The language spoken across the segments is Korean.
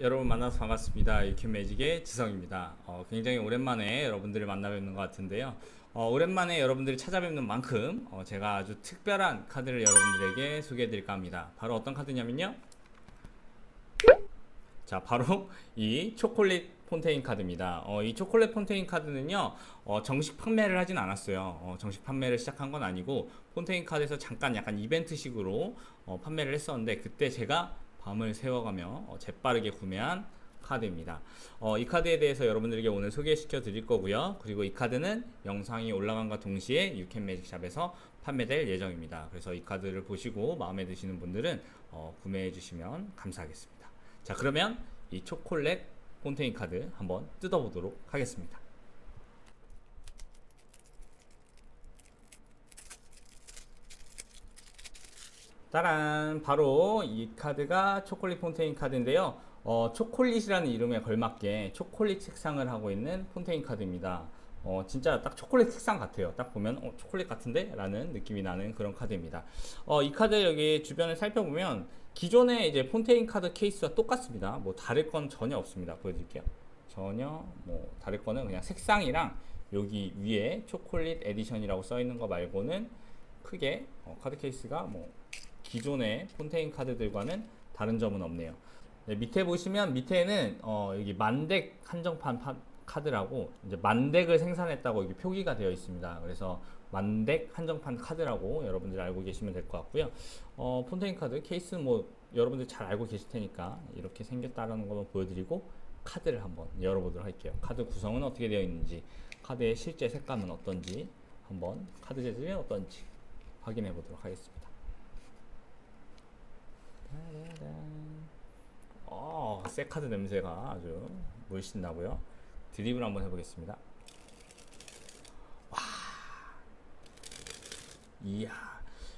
여러분 만나서 반갑습니다. 유큐 매직의 지성입니다. 어, 굉장히 오랜만에 여러분들을 만나 뵙는 것 같은데요. 어, 오랜만에 여러분들이 찾아뵙는 만큼 어, 제가 아주 특별한 카드를 여러분들에게 소개해 드릴까 합니다. 바로 어떤 카드냐면요. 자, 바로 이 초콜릿 폰테인 카드입니다. 어, 이 초콜릿 폰테인 카드는요, 어, 정식 판매를 하진 않았어요. 어, 정식 판매를 시작한 건 아니고, 폰테인 카드에서 잠깐 약간 이벤트식으로 어, 판매를 했었는데, 그때 제가 밤을 새워가며 어, 재빠르게 구매한 카드입니다. 어, 이 카드에 대해서 여러분들에게 오늘 소개시켜 드릴 거고요. 그리고 이 카드는 영상이 올라간과 동시에 유캔 매직샵에서 판매될 예정입니다. 그래서 이 카드를 보시고 마음에 드시는 분들은 어, 구매해 주시면 감사하겠습니다. 자, 그러면 이 초콜릿 폰테인 카드 한번 뜯어보도록 하겠습니다. 따란 바로 이 카드가 초콜릿 폰테인 카드인데요. 어, 초콜릿이라는 이름에 걸맞게 초콜릿 색상을 하고 있는 폰테인 카드입니다. 어, 진짜 딱 초콜릿 색상 같아요. 딱 보면 어, 초콜릿 같은데? 라는 느낌이 나는 그런 카드입니다. 어, 이 카드 여기 주변을 살펴보면 기존의 이제 폰테인 카드 케이스와 똑같습니다. 뭐 다를 건 전혀 없습니다. 보여드릴게요. 전혀 뭐 다를 거는 그냥 색상이랑 여기 위에 초콜릿 에디션이라고 써 있는 거 말고는 크게 어, 카드 케이스가 뭐 기존의 폰테인 카드들과는 다른 점은 없네요. 네, 밑에 보시면 밑에는 어, 여기 만덱 한정판 파- 카드라고 이제 만덱을 생산했다고 여기 표기가 되어 있습니다. 그래서 만덱 한정판 카드라고 여러분들이 알고 계시면 될 것 같고요. 어, 폰테인 카드 케이스는 뭐 여러분들 잘 알고 계실 테니까 이렇게 생겼다라는 것만 보여드리고 카드를 한번 열어보도록 할게요. 카드 구성은 어떻게 되어 있는지, 카드의 실제 색감은 어떤지 한번 카드 재질이 어떤지 확인해 보도록 하겠습니다. 어, 새 카드 냄새가 아주 물씬 나고요. 드립을 한번 해보겠습니다. 와, 이야,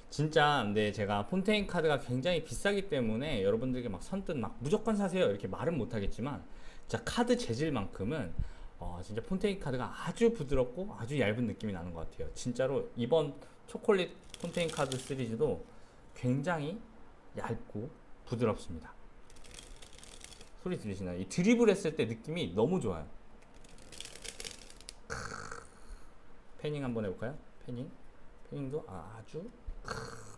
진짜 근데 제가 폰테인 카드가 굉장히 비싸기 때문에 여러분들에게 막 선뜻 막 무조건 사세요 이렇게 말은 못하겠지만, 진짜 카드 재질만큼은 어, 진짜 폰테인 카드가 아주 부드럽고 아주 얇은 느낌이 나는 것 같아요. 진짜로 이번 초콜릿 폰테인 카드 시리즈도 굉장히 얇고 부드럽습니다. 소리 들리시나요? 이 드립을 했을 때 느낌이 너무 좋아요. 패닝 한번 해볼까요? 패닝. 패닝도 아주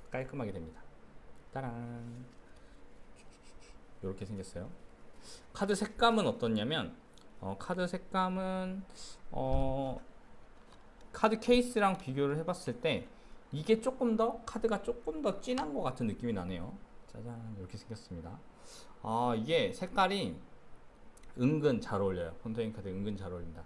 깔끔하게 됩니다. 따란. 이렇게 생겼어요. 카드 색감은 어떻냐면, 어, 카드 색감은, 어, 카드 케이스랑 비교를 해봤을 때, 이게 조금 더, 카드가 조금 더 진한 것 같은 느낌이 나네요. 짜잔, 이렇게 생겼습니다. 아 이게 색깔이 은근 잘 어울려요 폰테인 카드 은근 잘 어울린다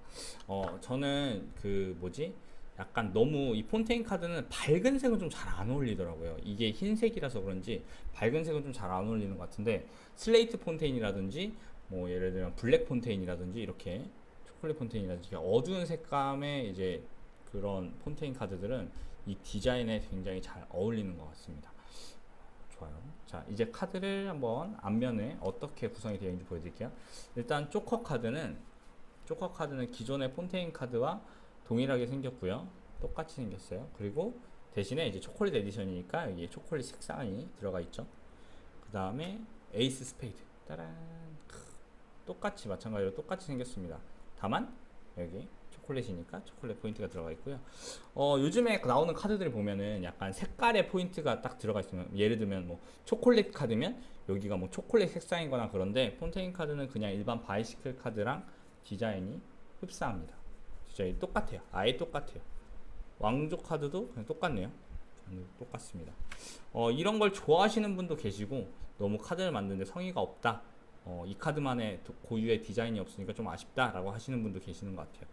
어 저는 그 뭐지 약간 너무 이 폰테인 카드는 밝은 색은 좀 잘 안 어울리더라고요 이게 흰색이라서 그런지 밝은 색은 좀 잘 안 어울리는 것 같은데 슬레이트 폰테인이라든지 뭐 예를 들면 블랙 폰테인이라든지 이렇게 초콜릿 폰테인이라든지 어두운 색감의 이제 그런 폰테인 카드들은 이 디자인에 굉장히 잘 어울리는 것 같습니다 좋아요. 자, 이제 카드를 한번 앞면에 어떻게 구성이 되어 있는지 보여드릴게요. 일단 쪼커 카드는 쪼커 카드는 기존의 폰테인 카드와 동일하게 생겼고요. 똑같이 생겼어요. 그리고 대신에 이제 초콜릿 에디션이니까 여기 초콜릿 색상이 들어가 있죠. 그 다음에 에이스 스페이드. 따란. 크. 똑같이 마찬가지로 똑같이 생겼습니다. 다만 여기 초콜릿이니까 초콜릿 포인트가 들어가 있고요. 어, 요즘에 나오는 카드들 보면은 약간 색깔의 포인트가 딱 들어가 있으면 예를 들면 뭐 초콜릿 카드면 여기가 뭐 초콜릿 색상이거나 그런데 폰테인 카드는 그냥 일반 바이시클 카드랑 디자인이 흡사합니다. 디자인이 똑같아요. 아예 똑같아요. 왕조 카드도 그냥 똑같네요. 음, 똑같습니다. 어, 이런 걸 좋아하시는 분도 계시고 너무 카드를 만드는데 성의가 없다. 어, 이 카드만의 도- 고유의 디자인이 없으니까 좀 아쉽다라고 하시는 분도 계시는 것 같아요.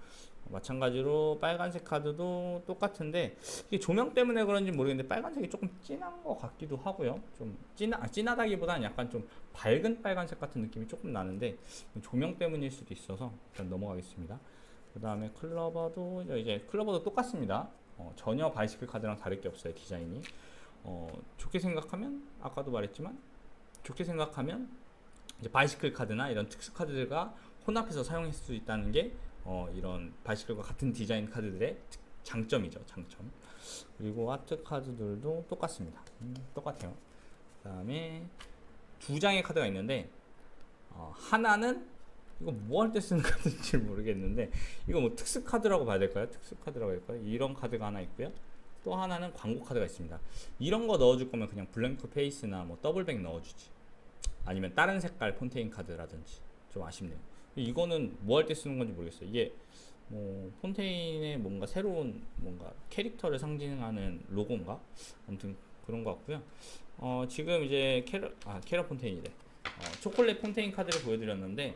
어, 마찬가지로 빨간색 카드도 똑같은데 이게 조명 때문에 그런지 모르겠는데 빨간색이 조금 진한 것 같기도 하고요. 좀 진하, 아, 진하다기보다는 약간 좀 밝은 빨간색 같은 느낌이 조금 나는데 조명 때문일 수도 있어서 일단 넘어가겠습니다. 그 다음에 클러버도 이제 클러버도 똑같습니다. 어, 전혀 바이시클 카드랑 다를 게 없어요 디자인이. 어, 좋게 생각하면 아까도 말했지만 좋게 생각하면 이제 바이시클 카드나 이런 특수 카드들과 혼합해서 사용할 수 있다는 게 어, 이런 바이시클과 같은 디자인 카드들의 특- 장점이죠, 장점. 그리고 아트 카드들도 똑같습니다. 음, 똑같아요. 그 다음에 두 장의 카드가 있는데 어, 하나는 이거 뭐 할 때 쓰는 카드인지 모르겠는데 이거 뭐 특수 카드라고 봐야 될까요? 특수 카드라고 할까요? 이런 카드가 하나 있고요. 또 하나는 광고 카드가 있습니다. 이런 거 넣어줄 거면 그냥 블랭크 페이스나 뭐 더블백 넣어주지. 아니면 다른 색깔 폰테인 카드라든지 좀 아쉽네요. 이거는 뭐 할 때 쓰는 건지 모르겠어요. 이게 뭐 폰테인의 뭔가 새로운 뭔가 캐릭터를 상징하는 로고인가? 아무튼 그런 것 같고요. 어, 지금 이제 캐러 아 캐러 폰테인이래. 어, 초콜릿 폰테인 카드를 보여드렸는데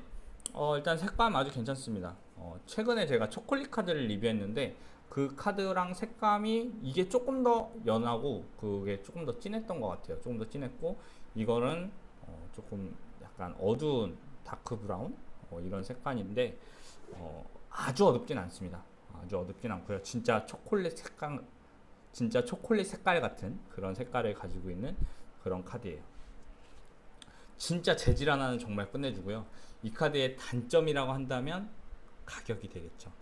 어, 일단 색감 아주 괜찮습니다. 어, 최근에 제가 초콜릿 카드를 리뷰했는데 그 카드랑 색감이 이게 조금 더 연하고 그게 조금 더 진했던 것 같아요. 조금 더 진했고 이거는 어, 조금 약간 어두운 다크 브라운 어, 이런 색깔인데 어, 아주 어둡진 않습니다. 아주 어둡진 않고요. 진짜 초콜릿 색깔 진짜 초콜릿 색깔 같은 그런 색깔을 가지고 있는 그런 카드예요. 진짜 재질 하나는 정말 끝내주고요. 이 카드의 단점이라고 한다면 가격이 되겠죠.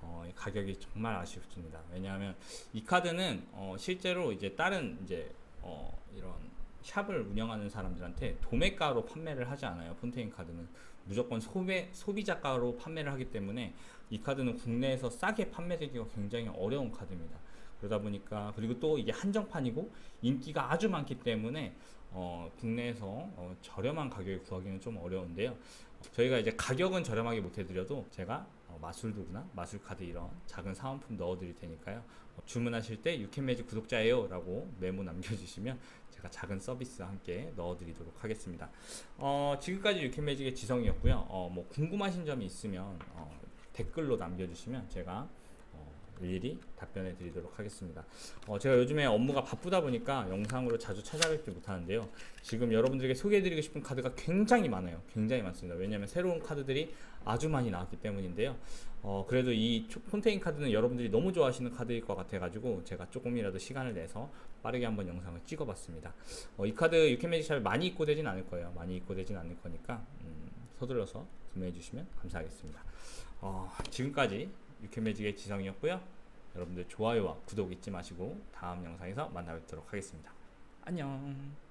어, 이 가격이 정말 아쉽습니다. 왜냐하면 이 카드는 어, 실제로 이제 다른 이제 어, 이런 샵을 운영하는 사람들한테 도매가로 판매를 하지 않아요. 폰테인 카드는 무조건 소매 소비자가로 판매를 하기 때문에 이 카드는 국내에서 싸게 판매되기가 굉장히 어려운 카드입니다. 그러다 보니까 그리고 또 이게 한정판이고 인기가 아주 많기 때문에 어, 국내에서 어, 저렴한 가격에 구하기는 좀 어려운데요. 저희가 이제 가격은 저렴하게 못 해드려도 제가 어, 마술도구나 마술카드 이런 작은 사은품 넣어드릴 테니까요. 어, 주문하실 때 유캔매직 구독자예요 라고 메모 남겨주시면 제가 작은 서비스와 함께 넣어드리도록 하겠습니다. 어, 지금까지 유캔매직의 지성이었고요. 어, 뭐 궁금하신 점이 있으면 어, 댓글로 남겨주시면 제가 어, 일일이 답변해 드리도록 하겠습니다. 어, 제가 요즘에 업무가 바쁘다 보니까 영상으로 자주 찾아뵙지 못하는데요. 지금 여러분들에게 소개해 드리고 싶은 카드가 굉장히 많아요. 굉장히 많습니다. 왜냐하면 새로운 카드들이 아주 많이 나왔기 때문인데요. 어, 그래도 이 초- 폰테인 카드는 여러분들이 너무 좋아하시는 카드일 것 같아가지고 제가 조금이라도 시간을 내서 빠르게 한번 영상을 찍어봤습니다. 어, 이 카드 유캔매직 샵에 많이 입고되진 않을 거예요. 많이 입고되진 않을 거니까 음, 서둘러서 구매해 주시면 감사하겠습니다. 어, 지금까지 유캔매직의 지성이었고요. 여러분들 좋아요와 구독 잊지 마시고 다음 영상에서 만나 뵙도록 하겠습니다. 안녕.